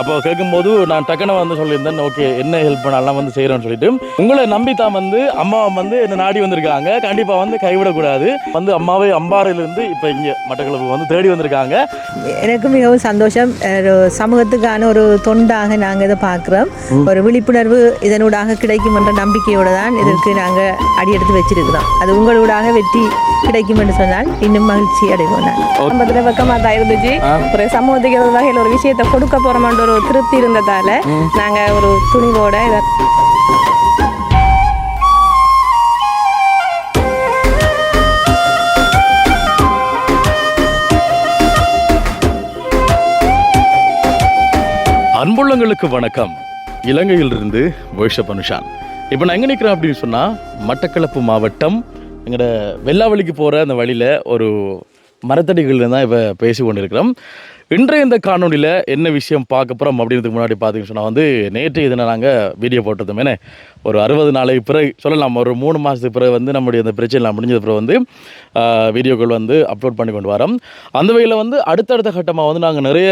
அப்போ கேட்கும்போது நான் டக்குன்னு வந்து சொல்லியிருந்தேன் ஓகே என்ன ஹெல்ப் பண்ணலாம் வந்து செய்கிறேன்னு சொல்லிட்டு. உங்களை நம்பி தான் வந்து அம்மா வந்து என்ன நாடி வந்திருக்காங்க. கண்டிப்பாக வந்து கைவிடக்கூடாது. வந்து அம்மாவை அம்பாறையிலிருந்து இப்போ இங்கே மட்டக்களப்பு வந்து தேடி வந்திருக்காங்க. எனக்கு மிகவும் சந்தோஷம். சமூகத்துக்கான ஒரு தொண்டாக நாங்கள் இதை பார்க்குறோம். ஒரு விழிப்புணர்வு இதனூடாக கிடைக்கும் என்ற நம்பிக்கையோடு தான் இதற்கு நாங்கள் அடியெடுத்து வச்சிருக்கிறோம். அது உங்களூடாக வெற்றி கிடைக்கும் என்று சொன்னால் இன்னும் மகிழ்ச்சி அடைவோம் நான் வெக்கமாக தான் இருந்துச்சு. ஒரு சமூகத்துக்கு ஒரு வகையில் ஒரு விஷயத்தை கொடுக்க போகிறோம்ன்ற ஒரு திருப்தி இருந்ததால நாங்கள் ஒரு துணிவோட இதை அன்புள்ளங்களுக்கு வணக்கம். இலங்கையிலிருந்து வேஷப் அனுஷான் இப்போ நான் எங்கே நிற்கிறேன் அப்படின்னு சொன்னால் மட்டக்களப்பு மாவட்டம் எங்களோட வெள்ளாவளிக்கு போகிற அந்த வழியில் ஒரு மரத்தடிகளில் தான் இப்போ பேசி கொண்டிருக்கிறோம் இன்றைய இந்த காணொலியில் என்ன விஷயம் பார்க்க போகிறோம் அப்படின்றதுக்கு முன்னாடி பார்த்தீங்கன்னு சொன்னால் வந்து நேற்று இதில் நாங்கள் வீடியோ போட்டதுமேனே ஒரு அறுபது நாளைக்கு பிறகு சொல்லலாம் ஒரு மூணு மாதத்துக்கு பிறகு வந்து நம்முடைய அந்த பிரச்சனைலாம் முடிஞ்சது பிறகு வந்து வீடியோக்கள் வந்து அப்லோட் பண்ணி கொண்டு வரோம். அந்த வகையில் வந்து அடுத்தடுத்த கட்டமாக வந்து நாங்கள் நிறைய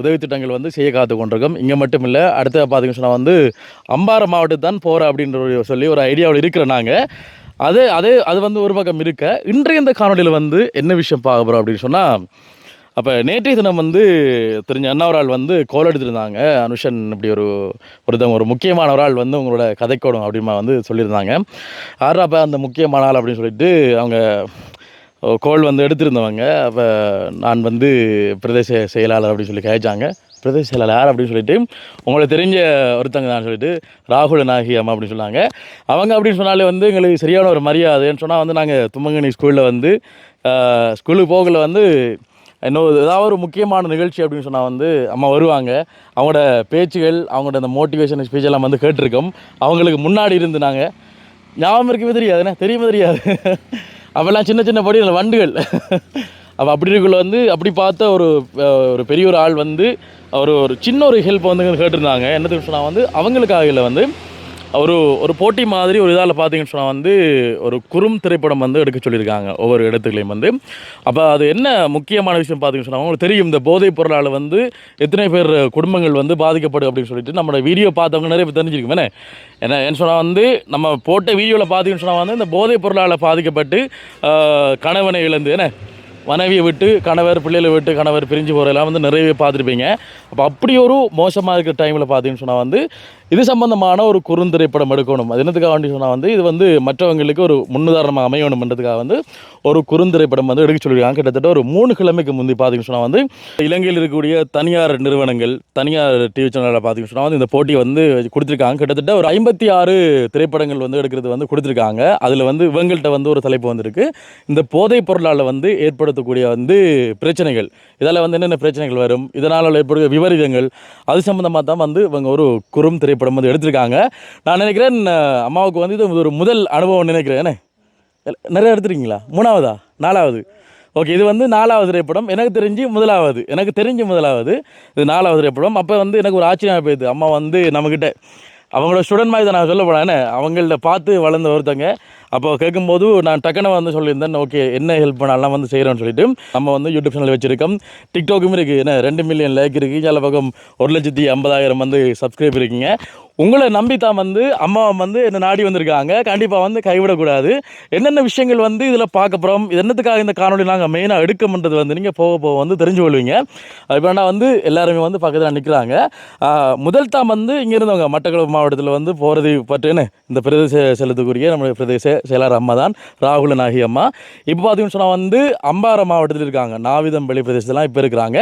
உதவி திட்டங்கள் வந்து செய்ய காத்து கொண்டிருக்கோம். இங்கே மட்டும் இல்லை அடுத்த பார்த்தீங்கன்னு சொன்னால் வந்து அம்பாறை மாவட்டத்தான் போகிற அப்படின்ற ஒரு சொல்லி ஒரு ஐடியாவில் இருக்கிற நாங்கள் அது அதே அது வந்து ஒரு பக்கம் இருக்க. இன்றைய இந்த காணொலியில் வந்து என்ன விஷயம் பார்க்க போகிறோம் அப்படின்னு சொன்னால் அப்போ நேற்றைய தினம் வந்து தெரிஞ்ச அண்ணாவரால் ஆள் வந்து கோல் எடுத்திருந்தாங்க. அனுஷன் இப்படி ஒரு ஒருத்தவங்க ஒரு முக்கியமானவரால் ஆள் வந்து உங்களோட கதைக்கோடும் அப்படிமா வந்து சொல்லியிருந்தாங்க. யாரா அப்போ அந்த முக்கியமான ஆள் அப்படின்னு சொல்லிட்டு அவங்க கோல் வந்து எடுத்திருந்தவங்க. அப்போ நான் வந்து பிரதேச செயலாளர் அப்படின்னு சொல்லி கேட்டாங்க பிரதேச செயலாளர் யார் அப்படின்னு சொல்லிட்டு உங்களுக்கு தெரிஞ்ச ஒருத்தங்க தான் சொல்லிட்டு ராகுல நாகி அம்மா அப்படின்னு சொன்னாங்க. அவங்க அப்படின்னு சொன்னாலே வந்து எங்களுக்கு சரியான ஒரு மரியாதைன்னு சொன்னால் வந்து நாங்கள் தும்மங்கனி ஸ்கூலில் வந்து ஸ்கூலுக்கு போகல வந்து இன்னொரு ஏதாவது ஒரு முக்கியமான நிகழ்ச்சி அப்படின்னு சொன்னால் வந்து அம்மா வருவாங்க. அவங்களோட பேச்சுகள் அவங்களோட அந்த மோட்டிவேஷன் ஸ்பீச் எல்லாம் வந்து கேட்டிருக்கோம். அவங்களுக்கு முன்னாடி இருந்து நாங்கள் ஞாபகம் இருக்கவே தெரியாது என்ன தெரியுமே தெரியாது. அப்போல்லாம் சின்ன சின்ன படி வண்டுகள். அப்போ அப்படி இருக்குள்ள வந்து அப்படி பார்த்த ஒரு ஒரு பெரிய ஒரு ஆள் வந்து ஒரு ஒரு சின்ன ஒரு ஹெல்ப் வந்து கேட்டிருந்தாங்க. என்னதுன்னு சொன்னால் வந்து அவங்களுக்காக இல்லை வந்து ஒரு ஒரு போட்டி மாதிரி ஒரு இதால் பார்த்தீங்கன்னு சொன்னால் வந்து ஒரு குறும் திரைப்படம் வந்து எடுக்க சொல்லியிருக்காங்க ஒவ்வொரு இடத்துலையும் வந்து. அப்போ அது என்ன முக்கியமான விஷயம் பார்த்தீங்கன்னு சொன்னால் உங்களுக்கு தெரியும் இந்த போதைப் பொருளால் வந்து எத்தனை பேர் குடும்பங்கள் வந்து பாதிக்கப்படும் அப்படின்னு சொல்லிட்டு நம்மளோட வீடியோ பார்த்தவங்க நிறைய பேர் தெரிஞ்சிருக்கும் என்ன? என்ன என்ன சொன்னால் வந்து நம்ம போட்ட வீடியோவில் பார்த்தீங்கன்னு சொன்னால் வந்து இந்த போதைப் பொருளால் பாதிக்கப்பட்டு கணவனை இழந்து என்ன? மனைவியை விட்டு கணவர் பிள்ளைகளை விட்டு கணவர் பிரிஞ்சு போகிறதெல்லாம் வந்து நிறையவே பார்த்துருப்பீங்க. அப்போ அப்படி ஒரு மோசமாக இருக்கிற டைமில் பார்த்தீங்கன்னு சொன்னால் வந்து இது சம்பந்தமான ஒரு குறுந்திரைப்படம் எடுக்கணும். அது என்னத்துக்காக வேண்டி சொன்னால் வந்து இது வந்து மற்றவங்களுக்கு ஒரு முன்னுதாரணமாக அமையணும்ன்றதுக்காக வந்து ஒரு குறுந்திரைப்படம் வந்து எடுக்க சொல்லியிருக்காங்க. கிட்டத்தட்ட ஒரு மூணு கிழமைக்கு முந்தி பார்த்தீங்கன்னு சொன்னால் வந்து இலங்கையில் இருக்கக்கூடிய தனியார் நிறுவனங்கள் தனியார் டிவி சேனலில் பார்த்தீங்கன்னு சொன்னால் வந்து இந்த போட்டி வந்து கொடுத்துருக்காங்க. கிட்டத்தட்ட ஒரு ஐம்பத்தி ஆறு திரைப்படங்கள் வந்து எடுக்கிறது வந்து கொடுத்துருக்காங்க. அதில் வந்து இவங்கள்ட்ட வந்து ஒரு தலைப்பு வந்திருக்கு. இந்த போதைப் பொருளால் வந்து ஏற்படுத்தக்கூடிய வந்து பிரச்சனைகள் இதால் வந்து என்னென்ன பிரச்சனைகள் வரும் இதனால் ஏற்படுகிற விபரீதங்கள் அது சம்மந்தமாக தான் வந்து இவங்க ஒரு குறும் திரைப்படம் வந்து எடுத்திருக்காங்க. நான் நினைக்கிறேன் அம்மாவுக்கு வந்து இது ஒரு முதல் அனுபவம் நினைக்கிறேன். என்ன? நிறைய எடுத்துருக்கீங்களா? மூணாவதா? நாலாவது. ஓகே இது வந்து நாலாவது திரைப்படம். எனக்கு தெரிஞ்சு முதலாவது. எனக்கு தெரிஞ்சு முதலாவது. இது நாலாவது திரைப்படம். அப்போ வந்து எனக்கு ஒரு ஆச்சரியமாக போயிடுது. அம்மா வந்து நம்மக்கிட்ட அவங்களோட ஸ்டூடெண்ட் மாதிரி தான் நான் சொல்ல போனேன் அவங்கள்ட்ட பார்த்து வளர்ந்த ஒருத்தங்க. அப்போ கேட்கும்போது நான் டக்குன்னு வந்து சொல்லியிருந்தேன் ஓகே என்ன ஹெல்ப் பண்ணலாம் வந்து செய்கிறோன்னு சொல்லிட்டு. நம்ம வந்து யூடியூப் சேனல் வச்சுருக்கோம். டிக்டாக்கும் இருக்குது என்ன? ரெண்டு மில்லியன் லைக் இருக்குது சில பக்கம் ஒரு லட்சத்தி ஐம்பதாயிரம் வந்து சப்ஸ்கிரைப் இருக்குங்க. உங்களை நம்பி தான் வந்து அம்மா வந்து என்ன நாடி வந்திருக்காங்க. கண்டிப்பாக வந்து கைவிடக்கூடாது. என்னென்ன விஷயங்கள் வந்து இதில் பார்க்க போகிறோம் இது என்னத்துக்காக இந்த காணொலி நாங்கள் மெயினாக எடுக்கமன்றது வந்து நீங்கள் போக போக வந்து தெரிஞ்சு கொள்வீங்க இப்போ நான் வந்து எல்லாருமே வந்து பக்கத்தில் நிற்கிறாங்க முதல் தான் வந்து இங்கே இருந்தவங்க மட்டக்களப்பு மாவட்டத்தில் வந்து போகிறது பற்றின்னு இந்த பிரதேச செல்லத்துக்குரிய நம்முடைய பிரதேச செயலாளர் அம்மா தான் ராகுல நாகி அம்மா. இப்போ பார்த்தீங்கன்னு சொன்னால் வந்து அம்பாறை மாவட்டத்தில் இருக்காங்க. நாவிதம் வெளி பிரதேசத்துலாம் இப்போ இருக்கிறாங்க.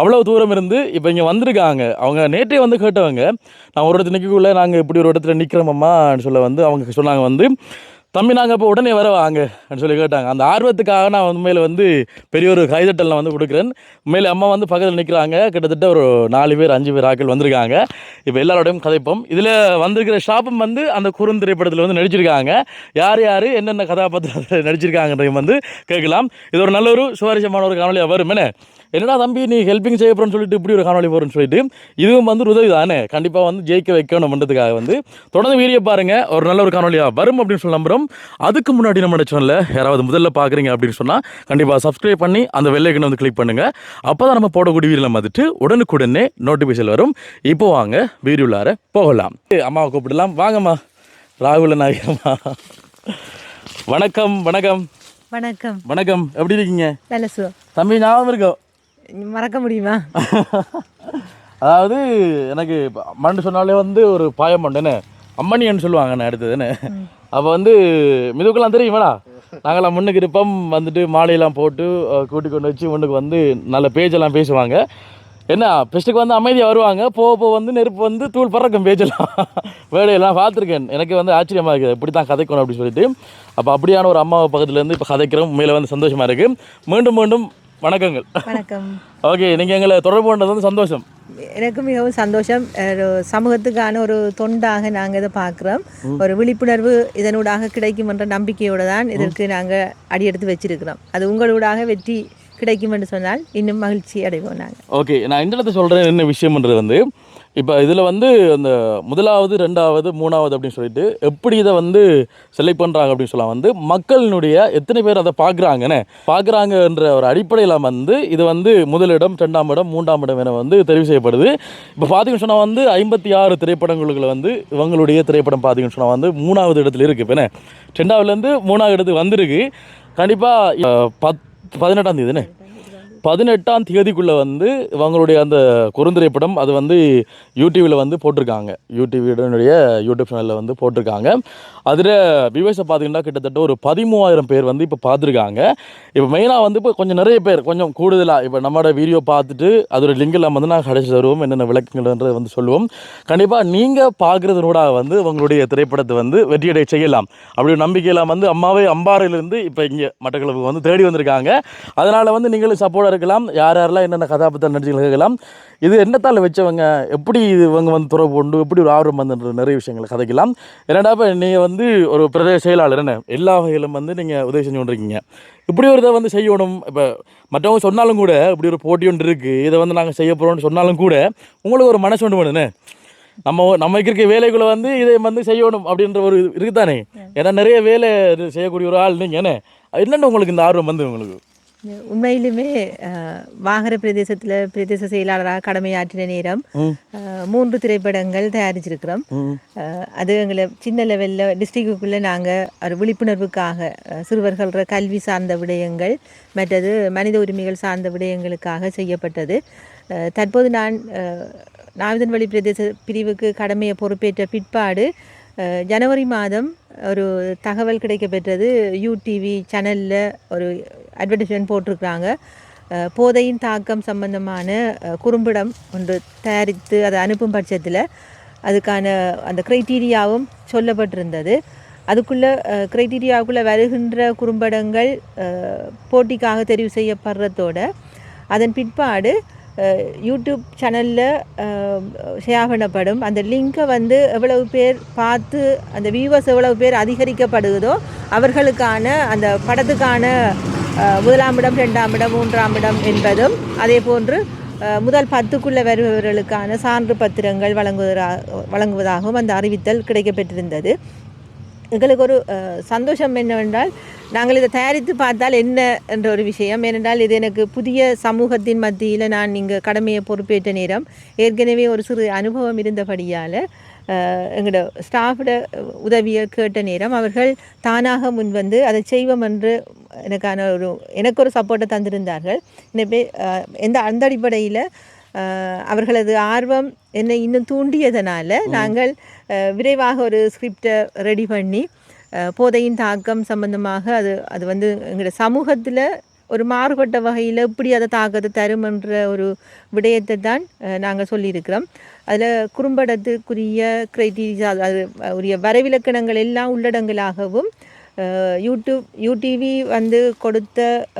அவ்வளோ தூரம் இருந்து இப்போ இங்கே வந்திருக்காங்க. அவங்க நேற்றே வந்து கேட்டவங்க நான் ஒரு இடத்துல நிற்கக்குள்ள நாங்கள் இப்படி ஒரு இடத்துல நிற்கிறோமம்மான்னு சொல்ல வந்து அவங்க சொன்னாங்க வந்து தம்பி நாங்கள் இப்போ உடனே வர வாங்க அப்படின்னு சொல்லி கேட்டாங்க. அந்த ஆர்வத்துக்காக நான் உண்மையில் வந்து பெரிய ஒரு கைதட்டல் நான் வந்து கொடுக்குறேன். உண்மையில் அம்மா வந்து பக்கத்தில் நிற்கிறாங்க கிட்டத்தட்ட ஒரு நாலு பேர் அஞ்சு பேர் ஆட்கள் வந்திருக்காங்க. இப்போ எல்லாரோடையும் கதைப்போம். இதில் வந்திருக்கிற ஷாப்பும் வந்து அந்த குறுந்திரைப்படத்தில் வந்து நடிச்சிருக்காங்க. யார் யார் என்னென்ன கதாபாத்திரத்தில் நடிச்சிருக்காங்கன்றையும் வந்து கேட்கலாம். இது ஒரு நல்ல ஒரு சுவாரஸ்யமான ஒரு காணொலியாக வரும். என்ன? என்னடா தம்பி நீ ஹெல்ப்பிங் செய்ய போகிறேன்னு சொல்லிட்டு இப்படி ஒரு காணொலி போகிறேன்னு சொல்லிட்டு இதுவும் வந்து உதவி தானே? கண்டிப்பாக வந்து ஜெயிக்க வைக்கணும்ன்றதுக்காக வந்து. தொடர்ந்து வீடியோ பாருங்கள் ஒரு நல்ல ஒரு காணொலியாக வரும் அப்படின்னு சொல்லி நம்புகிறோம் அதுக்கு முன்னாடி நம்ம சேனலில் யாராவது முதல்ல பார்க்குறீங்க அப்படின்னு சொன்னால் கண்டிப்பாக சப்ஸ்கிரைப் பண்ணி அந்த வெள்ளைக்கனை வந்து கிளிக் பண்ணுங்கள் அப்போ தான் நம்ம போடக்கூடிய வீடியோ வந்துட்டு உடனுக்குடனே நோட்டிஃபிகேஷன் வரும். இப்போ வாங்க வீடியோலார போகலாம். அம்மாவை கூப்பிடலாம். வாங்கம்மா. ராகுல நாயகம்மா வணக்கம் வணக்கம். வணக்கம். வணக்கம். எப்படி இருக்கீங்க? நல்ல சுகம். தம்பி ஞாபகம் இருக்கோம் மறக்க முடியுமா? அதாவது எனக்கு மண் சொன்னாலே வந்து ஒரு பாயம் மண்டுன்னு அம்மணியன்னு சொல்லுவாங்க அடுத்ததுன்னு அப்போ வந்து மிதுக்கெல்லாம் தெரியுமாடா? நாங்களாம் முன்னுக்கு இருப்போம் வந்துட்டு மாலையெல்லாம் போட்டு கூட்டி கொண்டு வச்சு முன்னுக்கு வந்து நல்ல பேஜெல்லாம் பேசுவாங்க. என்ன பெஸ்ட்டுக்கு வந்து அமைதியாக வருவாங்க போக போக வந்து நெருப்பு வந்து தூள் பறக்கும் பேஜெல்லாம் வேலையெல்லாம் பார்த்துருக்கேன். எனக்கு வந்து ஆச்சரியமாக இருக்குது இப்படி தான் கதைக்கணும் அப்படின்னு சொல்லிட்டு. அப்போ அப்படியான ஒரு அம்மாவை பக்கத்துலேருந்து இப்போ கதைக்கிறோம் மேலே வந்து சந்தோஷமாக இருக்குது மீண்டும் மீண்டும் வணக்கங்கள். வணக்கம். ஓகே நீங்கள் எங்களை தொடர்பு கொண்டது வந்து சந்தோஷம். எனக்கு மிகவும் சந்தோஷம். ஒரு சமூகத்துக்கான ஒரு தொண்டாக நாங்கள் இதை பார்க்குறோம். ஒரு விழிப்புணர்வு இதனூடாக கிடைக்கும் என்ற நம்பிக்கையோடு தான் இதற்கு நாங்கள் அடியெடுத்து வச்சிருக்கிறோம். அது உங்களூடாக வெற்றி கிடைக்கும் என்று சொன்னால் இன்னும் மகிழ்ச்சி அடைவோம் நாங்கள் ஓகே நான் இந்த இடத்துல சொல்கிறேன் என்ன விஷயம்ன்றது வந்து இப்போ இதில் வந்து அந்த முதலாவது ரெண்டாவது மூணாவது அப்படின்னு சொல்லிட்டு எப்படி இதை வந்து செலக்ட் பண்ணுறாங்க அப்படின்னு சொல்லலாம். வந்து மக்களினுடைய எத்தனை பேர் அதை பார்க்குறாங்கன்னு. பார்க்குறாங்கன்ற ஒரு அடிப்படையில் வந்து இது வந்து முதலிடம் ரெண்டாம் இடம் மூன்றாம் இடம் என வந்து தெரிவு செய்யப்படுது. இப்போ பார்த்தீங்கன்னு சொன்னால் வந்து ஐம்பத்தி ஆறு திரைப்படங்களுக்குள்ள வந்து இவங்களுடைய திரைப்படம் பார்த்தீங்கன்னு சொன்னால் வந்து மூணாவது இடத்துல இருக்குது இப்போ என்ன? ரெண்டாவதுலேருந்து மூணாவது இடத்துக்கு வந்திருக்கு. கண்டிப்பாக பத் பதினெட்டாம் தேதினே பதினெட்டாம் தேதிக்குள்ளே வந்து இவங்களுடைய அந்த குறுந்திரைப்படம் அது வந்து யூடியூபில் வந்து போட்டிருக்காங்க. யூடியூபினுடைய யூடியூப் சேனலில் வந்து போட்டிருக்காங்க. அதில் வியூவர்ஸை பார்த்தீங்கன்னா கிட்டத்தட்ட ஒரு பதிமூவாயிரம் பேர் வந்து இப்போ பார்த்துருக்காங்க இப்போ மெயினாக வந்து இப்போ கொஞ்சம் நிறைய பேர் கொஞ்சம் கூடுதலாக இப்போ நம்மளோட வீடியோ பார்த்துட்டு அதோட லிங்க் எல்லாம் வந்து நாங்கள் கடைசி தருவோம். என்னென்ன விளக்கங்கள்ன்றதை வந்து சொல்லுவோம் கண்டிப்பாக நீங்கள் பார்க்குறதுனோட வந்து உங்களுடைய திரைப்படத்தை வந்து வெற்றியடை செய்யலாம். அப்படி ஒரு நம்பிக்கையெல்லாம் வந்து அம்மாவே அம்பாறையிலேருந்து இப்போ இங்கே மட்டக்களப்புக்கு வந்து தேடி வந்திருக்காங்க. அதனால் வந்து நீங்களும் சப்போர்ட்டாக இருக்கலாம் யார் யாரெல்லாம் என்னென்ன கதாபாத்திரம் நடிச்சுகள் இருக்கலாம் இது என்னத்தால் வச்சவங்க எப்படி இது இவங்க வந்து துறவு கொண்டு எப்படி ஒரு ஆர்வம் வந்து நிறைய விஷயங்களை கதைக்கலாம். என்னடா இப்போ நீங்கள் வந்து ஒரு பிரதேச செயலாளர் என்ன? எல்லா வகையிலும் வந்து நீங்கள் உதவி செஞ்சு கொண்டிருக்கீங்க. இப்படி ஒரு இதை வந்து செய்யணும். இப்போ மற்றவங்க சொன்னாலும் கூட இப்படி ஒரு போட்டி ஒன்று இருக்குது இதை வந்து நாங்கள் செய்ய போகிறோம்னு சொன்னாலும் கூட உங்களுக்கு ஒரு மனசு ஒன்று வேணுண்ணே நம்ம நமக்கு இருக்க வேலைகளை வந்து இதை வந்து செய்யணும் அப்படின்ற ஒரு இது இருக்குதானே? ஏன்னா நிறைய வேலை இது செய்யக்கூடிய ஒரு ஆள் நீங்கள் என்ன? என்னென்ன உங்களுக்கு இந்த ஆர்வம் வந்து உங்களுக்கு? உண்மையிலுமே வாகர பிரதேசத்தில் பிரதேச செயலாளராக கடமையாற்றின நேரம் மூன்று திரைப்படங்கள் தயாரிச்சிருக்கிறோம். அது எங்களை சின்ன லெவலில் டிஸ்ட்ரிக்டுக்குள்ளே நாங்கள் ஒரு விழிப்புணர்வுக்காக சிறுவர்கள கல்வி சார்ந்த விடயங்கள் மற்றது மனித உரிமைகள் சார்ந்த விடயங்களுக்காக செய்யப்பட்டது. தற்போது நான் நாவிதன்வழி பிரதேச பிரிவுக்கு கடமையை பொறுப்பேற்ற பிற்பாடு ஜனவரி மாதம் ஒரு தகவல் கிடைக்கப்பெற்றது யூடிவி சேனலில் ஒரு அட்வர்டைஸ்மெண்ட் போட்டிருக்கிறாங்க. போதையின் தாக்கம் சம்பந்தமான குறும்படம் ஒன்று தயாரித்து அதை அனுப்பும் பட்சத்தில் அதுக்கான அந்த க்ரைட்டீரியாவும் சொல்லப்பட்டிருந்தது. அதுக்குள்ளே க்ரைட்டீரியாவுக்குள்ளே வருகின்ற குறும்படங்கள் போட்டிக்காக தெரிவு செய்யப்படுறதோட அதன் பிற்பாடு யூடியூப் சேனலில் ஷேர் பண்ணப்படும் அந்த லிங்கை வந்து எவ்வளவு பேர் பார்த்து அந்த வியூவர்ஸ் எவ்வளவு பேர் அதிகரிக்கப்படுகிறதோ அவர்களுக்கான அந்த படத்துக்கான முதலாம் இடம் ரெண்டாம் இடம் மூன்றாம் இடம் என்பதும் அதே போன்று முதல் பத்துக்குள்ளே வருபவர்களுக்கான சான்று பத்திரங்கள் வழங்குவதாக வழங்குவதாகவும் அந்த அறிவித்தல் கிடைக்கப்பெற்றிருந்தது. எங்களுக்கு ஒரு சந்தோஷம் என்னவென்றால் நாங்கள் இதை தயாரித்து பார்த்தால் என்ன என்ற ஒரு விஷயம். ஏனென்றால் இது எனக்கு புதிய சமூகத்தின் மத்தியில் நான் இங்கே கடமையை பொறுப்பேற்ற நேரம். ஏற்கனவே ஒரு சிறு அனுபவம் இருந்தபடியால் எங்களோட ஸ்டாஃபோட உதவியை கேட்ட நேரம் அவர்கள் தானாக முன்வந்து அதை செய்வோம் என்று எனக்கான ஒரு எனக்கு ஒரு சப்போர்ட்டை தந்திருந்தார்கள். எனவே எந்த அந்த அடிப்படையில் அவர்களது ஆர்வம் என்னை இன்னும் தூண்டியதனால நாங்கள் விரைவாக ஒரு ஸ்கிரிப்டை ரெடி பண்ணி போதையின் தாக்கம் சம்பந்தமாக அது அது வந்து எங்களோட சமூகத்தில் ஒரு மாறுபட்ட வகையில் எப்படி அதை தாக்கத்தை தரும் என்ற ஒரு விடயத்தை தான் நாங்கள் சொல்லியிருக்கிறோம். அதில் குறும்படத்துக்குரிய க்ரைட்டீரியா அது உரிய வரைவிலக்கணங்கள் எல்லாம் உள்ளடங்கலாகவும் அஹ், யூடியூப் யூடிவி வந்து கொடுத்த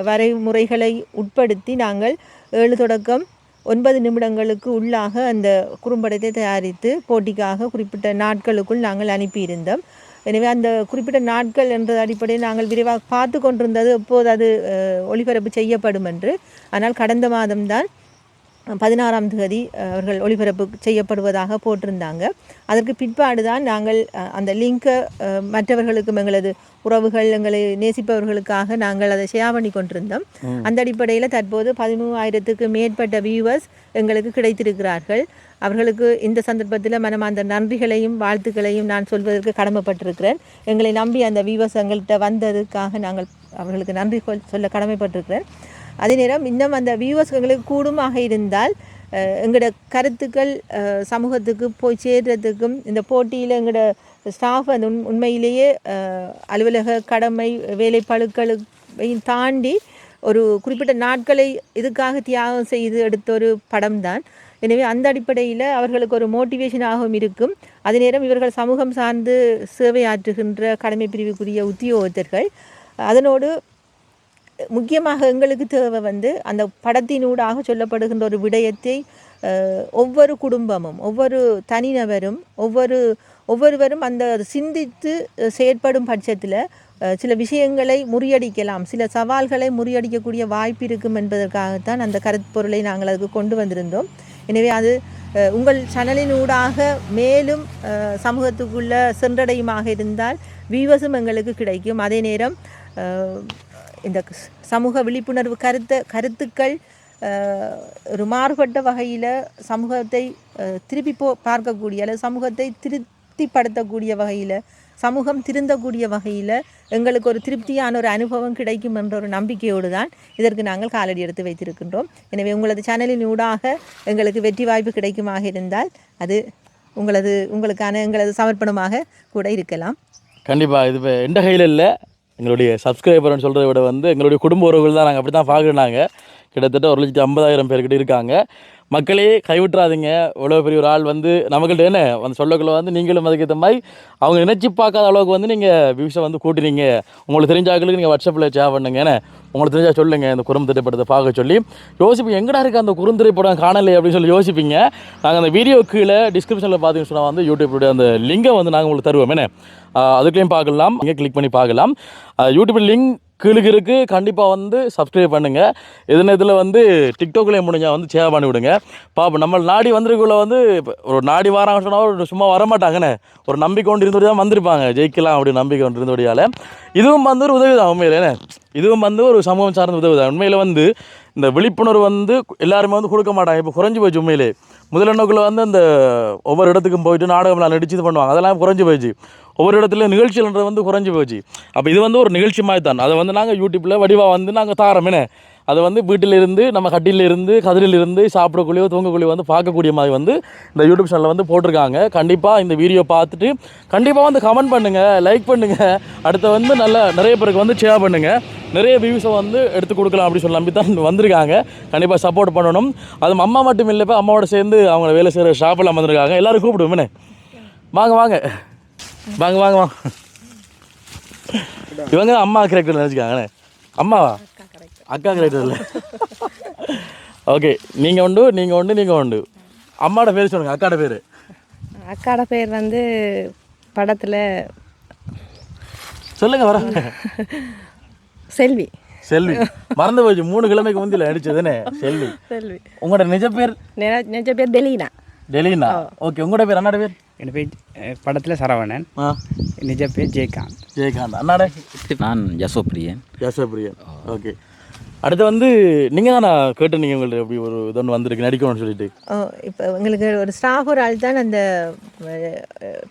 வரைமுறைகளை உட்படுத்தி நாங்கள் ஏழு தொடக்கம் ஒன்பது நிமிடங்களுக்கு உள்ளாக அந்த குறும்படத்தை தயாரித்து போட்டிக்காக குறிப்பிட்ட நாட்களுக்குள் நாங்கள் அனுப்பியிருந்தோம். எனவே அந்த குறிப்பிட்ட நாட்கள் என்ற அடிப்படையில் நாங்கள் விரைவாக பார்த்து கொண்டிருந்தது எப்போது அது ஒளிபரப்பு செய்யப்படும் என்று. ஆனால் கடந்த மாதம்தான் பதினாறாம் தேதி அவர்கள் ஒளிபரப்பு செய்யப்படுவதாக போட்டிருந்தாங்க. அதற்கு பிற்பாடு தான் நாங்கள் அந்த லிங்கை மற்றவர்களுக்கும் எங்களது உறவுகள் எங்களை நேசிப்பவர்களுக்காக நாங்கள் அதை ஷேர் பண்ணி கொண்டிருந்தோம் அந்த அடிப்படையில் தற்போது பதிமூவாயிரத்துக்கு மேற்பட்ட வியூவர்ஸ் எங்களுக்கு கிடைத்திருக்கிறார்கள். அவர்களுக்கு இந்த சந்தர்ப்பத்தில் மனமார்ந்த நன்றிகளையும் வாழ்த்துக்களையும் நான் சொல்வதற்கு கடமைப்பட்டிருக்கிறேன். எங்களை நம்பி அந்த வியூவர்ஸ் எங்கள்கிட்ட வந்ததுக்காக நாங்கள் அவர்களுக்கு நன்றி கொல்- சொல்ல கடமைப்பட்டிருக்கிறேன். அதே நேரம் இன்னும் அந்த வியூவர்ஸ்களுக்கு கூடுமாக இருந்தால் எங்களோட கருத்துக்கள் சமூகத்துக்கு போய் சேர்றதுக்கும் இந்த போட்டியில் எங்களோட ஸ்டாஃப் அந்த உண் உண்மையிலேயே அலுவலக கடமை வேலைப்பளுக்களையும் தாண்டி ஒரு குறிப்பிட்ட நாட்களை இதுக்காக தியாகம் செய்து எடுத்த ஒரு படம் தான் எனவே அந்த அடிப்படையில் அவர்களுக்கு ஒரு மோட்டிவேஷனாகவும் இருக்கும். அதே நேரம் இவர்கள் சமூகம் சார்ந்து சேவையாற்றுகின்ற கடமை பிரிவுக்குரிய உத்தியோகத்தர்கள் அதனோடு முக்கியமாக எங்களுக்கு தேவை வந்து அந்த படத்தினூடாக சொல்லப்படுகின்ற ஒரு விடயத்தை ஒவ்வொரு குடும்பமும் ஒவ்வொரு தனிநபரும் ஒவ்வொரு ஒவ்வொருவரும் அந்த சிந்தித்து செயற்படும் பட்சத்தில் சில விஷயங்களை முறியடிக்கலாம் சில சவால்களை முறியடிக்கக்கூடிய வாய்ப்பு இருக்கும் என்பதற்காகத்தான் அந்த கருப்பொருளை நாங்கள் அதுக்கு கொண்டு வந்திருந்தோம். எனவே அது உங்கள் உங்கள் சேனலினூடாக மேலும் சமூகத்துக்குள்ளே சமூகத்துக்குள்ள சென்றடையுமாக இருந்தால் வியூவர்ஸும் எங்களுக்கு கிடைக்கும். அதே நேரம் இந்த சமூக விழிப்புணர்வு கருத்து கருத்துக்கள் ஒரு மாறுபட்ட வகையில் சமூகத்தை திருப்பி போ பார்க்கக்கூடிய அல்லது சமூகத்தை திருப்திப்படுத்தக்கூடிய வகையில் சமூகம் திருந்தக்கூடிய வகையில் எங்களுக்கு ஒரு திருப்தியான ஒரு அனுபவம் கிடைக்கும் என்ற ஒரு நம்பிக்கையோடு தான் இதற்கு நாங்கள் காலடி எடுத்து வைத்திருக்கின்றோம். எனவே உங்களது சேனலின் ஊடாக எங்களுக்கு வெற்றி வாய்ப்பு கிடைக்குமாக இருந்தால் அது உங்களது உங்களுக்கான எங்களது சமர்ப்பணமாக கூட இருக்கலாம். கண்டிப்பாக இது எந்த கையில் இல்லை. எங்களுடைய சப்ஸ்கிரைபர்னு சொல்கிறத விட வந்து எங்களுடைய குடும்ப உறவுகள் தான் நாங்கள் அப்படி தான் பார்க்குறோம் நாங்கள் கிட்டத்தட்ட ஒரு லட்சத்தி ஐம்பதாயிரம் பேர்கிட்ட இருக்காங்க. மக்களே கைவிட்டுறாதீங்க. இவ்வளோ பெரிய ஒரு ஆள் வந்து நம்மகிட்ட என்ன? வந்து சொல்லக்குள்ள வந்து நீங்களும் அதுக்கேற்ற மாதிரி அவங்க நினச்சி பார்க்காத அளவுக்கு வந்து நீங்கள் வியூஸை வந்து கூட்டுறீங்க. உங்களுக்கு தெரிஞ்சாக்களுக்கு நீங்கள் வாட்ஸ்அப்பில் சேவ் பண்ணுங்க ஏன்னா உங்களுக்கு தெரிஞ்சா சொல்லுங்கள் இந்த குறும் திரைப்படத்தை பார்க்க சொல்லி. யோசிப்பீங்க எங்கடா இருக்குது அந்த குறும் திரைப்படம் காணலை அப்படின்னு சொல்லி யோசிப்பீங்க. நாங்கள் அந்த வீடியோ கீழே டிஸ்கிரிப்ஷனில் பார்த்தீங்கன்னு சொன்னால் வந்து யூடியூபுடைய அந்த லிங்கை வந்து நாங்கள் உங்களுக்கு தருவோம் என்ன? அதுக்குள்ளேயும் பார்க்கலாம். இங்கே கிளிக் பண்ணி பார்க்கலாம். யூடியூப் லிங்க் கீழுக்கு இருக்குது கண்டிப்பாக வந்து சப்ஸ்கிரைப் பண்ணுங்கள் இதன இதில் வந்து டிக்டாக்லேயே முடிஞ்சால் வந்து சேவை பண்ணி விடுங்க. பாப்போம் நம்ம நாடி வந்திருக்குள்ள வந்து ஒரு நாடி வராங்க சொன்னால் சும்மா வர மாட்டாங்கண்ணே ஒரு நம்பிக்கை கொண்டு இருந்தோடி தான் வந்திருப்பாங்க. ஜெயிக்கலாம் அப்படி நம்பிக்கை கொண்டு இருந்தோடியால் இதுவும் வந்து ஒரு உதவி தான் உண்மையிலேண்ணே இதுவும் வந்து ஒரு சமூகம் சார்ந்த உதவி தான் உண்மையில் வந்து இந்த விழிப்புணர்வு வந்து எல்லாருமே வந்து கொடுக்க மாட்டாங்க. இப்போ குறைஞ்சி போச்சு உண்மையிலே. முதல் வந்து அந்த ஒவ்வொரு இடத்துக்கும் போயிட்டு நாடகம்லாம் நடிச்சு இது பண்ணுவாங்க. அதெல்லாம் குறைஞ்சி போயிடுச்சு ஒவ்வொரு இடத்துல நிகழ்ச்சிகள்ன்றது வந்து குறைஞ்சி போச்சு. அப்போ இது வந்து ஒரு நிகழ்ச்சி மாதிரி தான். அதை வந்து நாங்கள் யூடியூப்பில் வடிவாக வந்து நாங்கள் தாரோம். என்ன? அதை வந்து வீட்டிலிருந்து நம்ம கட்டிலிருந்து கதிரிலிருந்து சாப்பிடக்குள்ளேயோ தூங்கக்குள்ளேயோ வந்து பார்க்கக்கூடிய மாதிரி வந்து இந்த யூடியூப் சேனலில் வந்து போட்டிருக்காங்க. கண்டிப்பாக இந்த வீடியோ பார்த்துட்டு கண்டிப்பாக வந்து கமெண்ட் பண்ணுங்கள் லைக் பண்ணுங்கள் அடுத்து வந்து நல்ல நிறைய பேருக்கு வந்து ஷேர் பண்ணுங்கள் நிறைய வியூஸை வந்து எடுத்து கொடுக்கலாம் அப்படின்னு சொல்லி நம்பி தான் வந்திருக்காங்க. கண்டிப்பாக சப்போர்ட் பண்ணணும். அது அம்மா மட்டும் இல்லை இப்போ அம்மாவோட சேர்ந்து அவங்க வேலை செய்கிற ஷாப்பெல்லாம் வந்திருக்காங்க எல்லோரும் கூப்பிடுவோம்னே வாங்க வாங்க. வாங்க வாங்க வாங்க. இவங்க அம்மா கேரக்டர் நினச்சிக்காங்கண்ணே அம்மாவா? அக்கா கேரக்டர் இல்லை ஓகே நீங்கள் உண்டு நீங்கள் உண்டு நீங்கள் உண்டு. அம்மாவோட பேர் சொல்லுங்கள் அக்காட பேர். அக்காட பேர் வந்து படத்தில் சொல்லுங்க வர. செல்வி. செல்வி. மறந்து போச்சு மூணு கிழமைக்கு முந்தில நடிச்சதுன்னு செல்வி. செல்வி. உங்களோட நிஜ பேர் நெ- நெஞ்ச பேர் டெலினா டெலினா? ஓகே உங்களோட பேர் அண்ணாட பேர்? என் பேர் படத்தில் சரவணன். ஆ. நிஜ பேர் ஜெயகாந்த். ஜெயகாந்த். அண்ணாட? நான் யசோப்பிரியன். யசோபிரியன் ஓகே. அடுத்து வந்து நீங்கள் தானே கேட்டு நீங்கள் உங்கள்ட்ட எப்படி ஒரு இதொன்று வந்திருக்கு நடிக்கணும்னு சொல்லிட்டு? இப்போ எங்களுக்கு ஒரு ஸ்டாஃப் ஒரு ஆள் தான் அந்த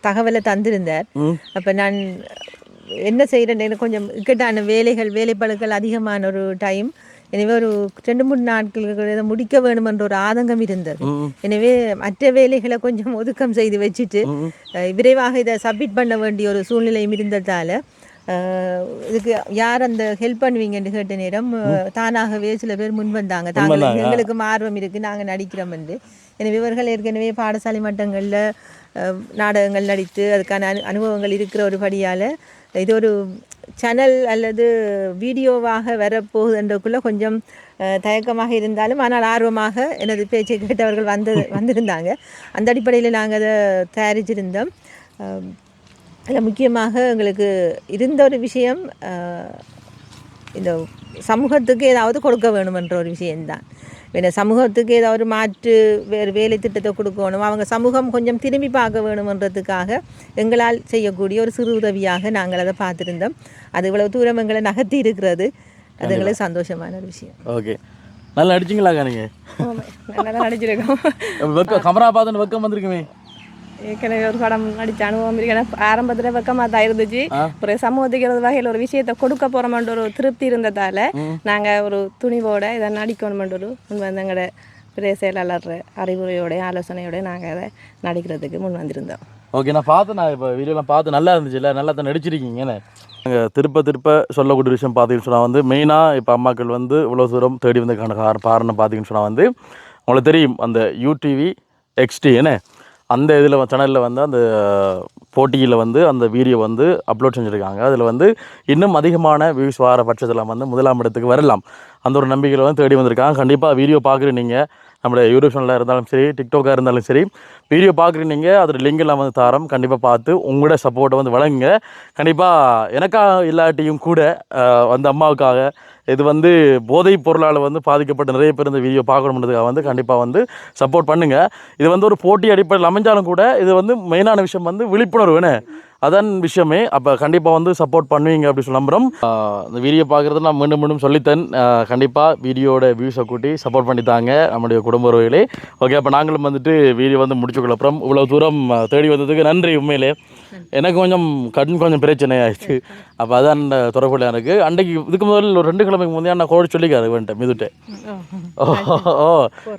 தகவலை தந்திருந்தார். அப்போ நான் என்ன செய்கிறேன் எனக்கு கொஞ்சம் இக்கட்டான வேலைகள் வேலைப்பளுக்கள் அதிகமான ஒரு டைம் எனவே ஒரு ரெண்டு மூணு நாட்களுக்கு இதை முடிக்க வேணுமென்ற ஒரு ஆதங்கம் இருந்தது. எனவே மற்ற வேலைகளை கொஞ்சம் ஒதுக்கம் செய்து வச்சுட்டு விரைவாக இதை சப்மிட் பண்ண வேண்டிய ஒரு சூழ்நிலையும் இருந்ததால் இதுக்கு யார் அந்த ஹெல்ப் பண்ணுவீங்கன்னு கேட்ட நேரம் தானாகவே சில பேர் முன் வந்தாங்க. தாங்கள் எங்களுக்கு ஆர்வம் இருக்குது நாங்கள் நடிக்கிறோம் என்று. எனவே இவர்கள் ஏற்கனவே பாடசாலை மட்டங்களில் நாடகங்கள் நடித்து அதுக்கான அனு அனுபவங்கள் இருக்கிற ஒரு படியால் இது ஒரு சேனல் அல்லது வீடியோவாக வரப்போகுதுன்றக்குள்ளே கொஞ்சம் தயக்கமாக இருந்தாலும் ஆனால் ஆர்வமாக எனது பேச்சை கேட்டவர்கள் வந்து வந்திருந்தாங்க. அந்த அடிப்படையில் நாங்கள் அதை தயாரிச்சிருந்தோம். அதில் முக்கியமாக எங்களுக்கு இருந்த ஒரு விஷயம் இந்த சமூகத்துக்கு ஏதாவது கொடுக்க வேணுமென்ற ஒரு விஷயம்தான். வேற சமூகத்துக்கு ஏதோ ஒரு மாற்று வேறு வேலை திட்டத்தை கொடுக்கணும் அவங்க சமூகம் கொஞ்சம் திரும்பி பார்க்க வேணுமன்றதுக்காக எங்களால் செய்யக்கூடிய ஒரு சிறு உதவியாக நாங்கள் அதை பார்த்துருந்தோம் அது இவ்வளவு தூரம் எங்களை நகர்த்தி இருக்கிறது அது எங்களுக்கு சந்தோஷமான ஒரு விஷயம் ஓகே நல்லா நடிச்சிங்களாக்கா நீங்கள் நல்லா நடிச்சிருக்கோம் வெக்க கமரா பார்த்துன்னு வெக்கம் வந்திருக்குமே ஏற்கனவே ஒரு படம் நடிச்ச அனுபவம் இருக்கு ஆரம்பத்தில் வெக்கமாக தான் இருந்துச்சு ஒரு சமூகத்துக்கு ஒரு வகையில் ஒரு விஷயத்தை கொடுக்க போகிறோம்ன்ற ஒரு திருப்தி இருந்ததால் நாங்கள் ஒரு துணிவோட இதை நடிக்கணுமென்ற ஒரு முன் வந்து எங்களோட பெரிய செயலாளர் அறிவுரையோட ஆலோசனையோட நாங்கள் அதை நடிக்கிறதுக்கு முன் வந்திருந்தோம் ஓகே நான் பார்த்தேன் நான் இப்போ வீடியோலாம் பார்த்து நல்லா இருந்துச்சுல்ல நல்லா தான் நடிச்சிருக்கீங்கன்னு நாங்கள் திருப்ப திருப்ப சொல்லக்கூடிய விஷயம் பார்த்தீங்கன்னு சொன்னால் வந்து மெயினாக இப்போ அம்மாக்கள் வந்து இவ்வளோ தூரம் தேடி வந்ததுக்கான கார காரணம் பார்த்தீங்கன்னு சொன்னால் வந்து உங்களுக்கு தெரியும் அந்த யூடிவி எக்ஸ்டி என்ன அந்த இதில் சேனலில் வந்து அந்த போட்டியில் வந்து அந்த வீடியோ வந்து அப்லோட் செஞ்சுருக்காங்க. அதில் வந்து இன்னும் அதிகமான வியூஸ் வர பட்சத்தில் வந்து முதலாம் இடத்துக்கு வரலாம். அந்த ஒரு நம்பிக்கையில் வந்து தேடி வந்திருக்காங்க. கண்டிப்பாக வீடியோ பார்க்குற நீங்கள் நம்மளுடைய யூடியூப் சேனலாக இருந்தாலும் சரி டிக்டாக்காக இருந்தாலும் சரி வீடியோ பார்க்குறீங்க அதோட லிங்க் எல்லாம் வந்து தாரம். கண்டிப்பாக பார்த்து உங்களோட சப்போர்ட்டை வந்து வழங்குங்க. கண்டிப்பாக எனக்காக இல்லாட்டியும் கூட அந்த அம்மாவுக்காக இது வந்து போதைப் பொருளால் வந்து பாதிக்கப்பட்ட நிறைய பேர் இந்த வீடியோ பார்க்கணுன்றதுக்காக வந்து கண்டிப்பாக வந்து சப்போர்ட் பண்ணுங்கள் இது வந்து ஒரு போட்டி அடிப்படையில் அமைஞ்சாலும் கூட இது வந்து மெயினான விஷயம் வந்து விழிப்புணர்வு என்ன? அதான் விஷயமே அப்போ கண்டிப்பாக வந்து சப்போர்ட் பண்ணுவீங்க அப்படி சொல்லி நம்புகிறோம் இந்த வீடியோ பார்க்குறது நான் மீண்டும் மீண்டும் சொல்லித்தேன் கண்டிப்பாக வீடியோட வியூஸை கூட்டி சப்போர்ட் பண்ணித்தாங்க நம்முடைய குடும்ப உறவுகளே. ஓகே அப்போ நாங்களும் வந்துட்டு வீடியோ வந்து முடிச்சுக்கொள்ள அப்புறம் இவ்வளோ தூரம் தேடி வந்ததுக்கு நன்றி உண்மையிலே. எனக்கு கொஞ்சம் கடன் கொஞ்சம் பிரச்சனை ஆயிடுச்சு அப்போ அதான் தொடர்புல எனக்கு. அன்றைக்கு இதுக்கு முதல்ல ஒரு ரெண்டு கிழமைக்கு முந்தைய நான் கோடி சொல்லிக்காரு வேண்டேன் மிதுட்டேன் ஓ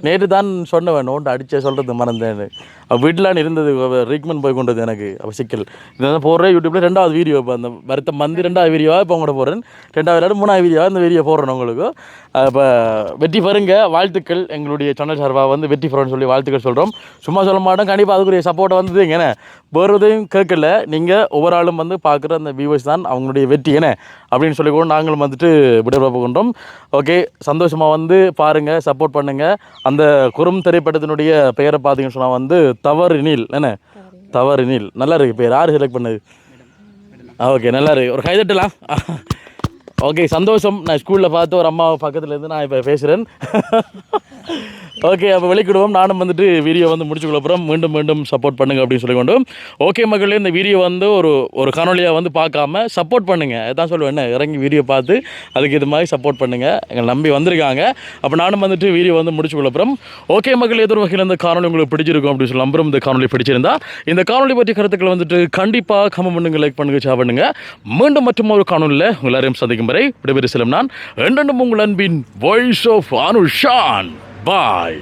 நேற்று தான் சொன்ன வேணும் அடிச்சே சொல்கிறது மறந்தேன் வீட்டிலான்னு இருந்தது ரீக்மெண்ட் போய் கொண்டது எனக்கு அப்போ சிக்கல். வந்து போடுறேன் யூடியூப்ல ரெண்டாவது வீடியோ இப்போ அந்த வருத்தம் வந்து ரெண்டாவது வீடியோவாக இப்போ உங்கள்கிட்ட போடுறேன். ரெண்டாவது இல்லாட்டி மூணாவது வீடியோவாக இந்த வீடியோ போடுறேன் உங்களுக்கு. இப்போ வெற்றி பெறுங்க. வாழ்த்துக்கள். எங்களுடைய சேனல் சார்பாக வந்து வெற்றி பெறன்னு சொல்லி வாழ்த்துக்கள் சொல்கிறோம் சும்மா சொல்ல மாட்டோம். கண்டிப்பாக அதுக்குரிய சப்போர்ட்டை வந்தது என்ன? வேறு எதையும் கேட்கல. நீங்கள் ஒவ்வொரு ஆளும் வந்து பார்க்குற அந்த வியூவர்ஸ் தான் அவங்களுடைய வெற்றி என்ன? அப்படின்னு சொல்லி கூட நாங்களும் வந்துட்டு விடுபட கொண்டோம் ஓகே சந்தோஷமாக வந்து பாருங்கள் சப்போர்ட் பண்ணுங்கள் அந்த குறும் திரைப்படத்தினுடைய பெயரை பார்த்தீங்கன்னு சொன்னால் வந்து தவறு நீல் என்ன? தவறு நீல். நல்லா இருக்கு பேர் யார் செலக்ட் பண்ணது? ஓகே நல்லா இருக்கு ஒரு கைதட்டலாம் ஓகே சந்தோஷம். நான் ஸ்கூலில் பார்த்து ஒரு அம்மா பக்கத்துல இருந்து நான் இப்போ பேசுகிறேன் ஓகே அப்போ வெளிக்கிடுவோம். நானும் வந்துட்டு வீடியோ வந்து முடிச்சுக்கொள்ள அப்புறம் மீண்டும் மீண்டும் சப்போர்ட் பண்ணுங்க அப்படின்னு சொல்லி கொண்டு ஓகே மக்களே இந்த வீடியோ வந்து ஒரு ஒரு காணொலியாக வந்து பார்க்காம சப்போர்ட் பண்ணுங்க. அதான் சொல்லுவேன் என்ன? இறங்கி வீடியோ பார்த்து அதுக்கு இது மாதிரி சப்போர்ட் பண்ணுங்க. எங்களை நம்பி வந்திருக்காங்க. அப்போ நானும் வந்துட்டு வீடியோ வந்து முடிச்சுக்கொள்ள அப்புறம் ஓகே மக்கள் எதிர் வகையில் இந்த காணொலி உங்களுக்கு பிடிச்சிருக்கும் அப்படின்னு சொல்லி நம்புறோம். இந்த காணொலி பிடிச்சிருந்தா இந்த காணொலி பற்றி கருத்துக்களை வந்துட்டு கண்டிப்பாக கமெண்ட் பண்ணுங்க லைக் பண்ணுங்க ஷேர் பண்ணுங்க. மீண்டும் மற்றும் ஒரு காணொலியில் உங்கள் எல்லாரையும் சந்திக்கும் வரை விடைபெறு செல்லும் நான். ரெண்டும் உங்கள் அன்பின் வாய்ஸ் ஆஃப் அனுஷான். பாய்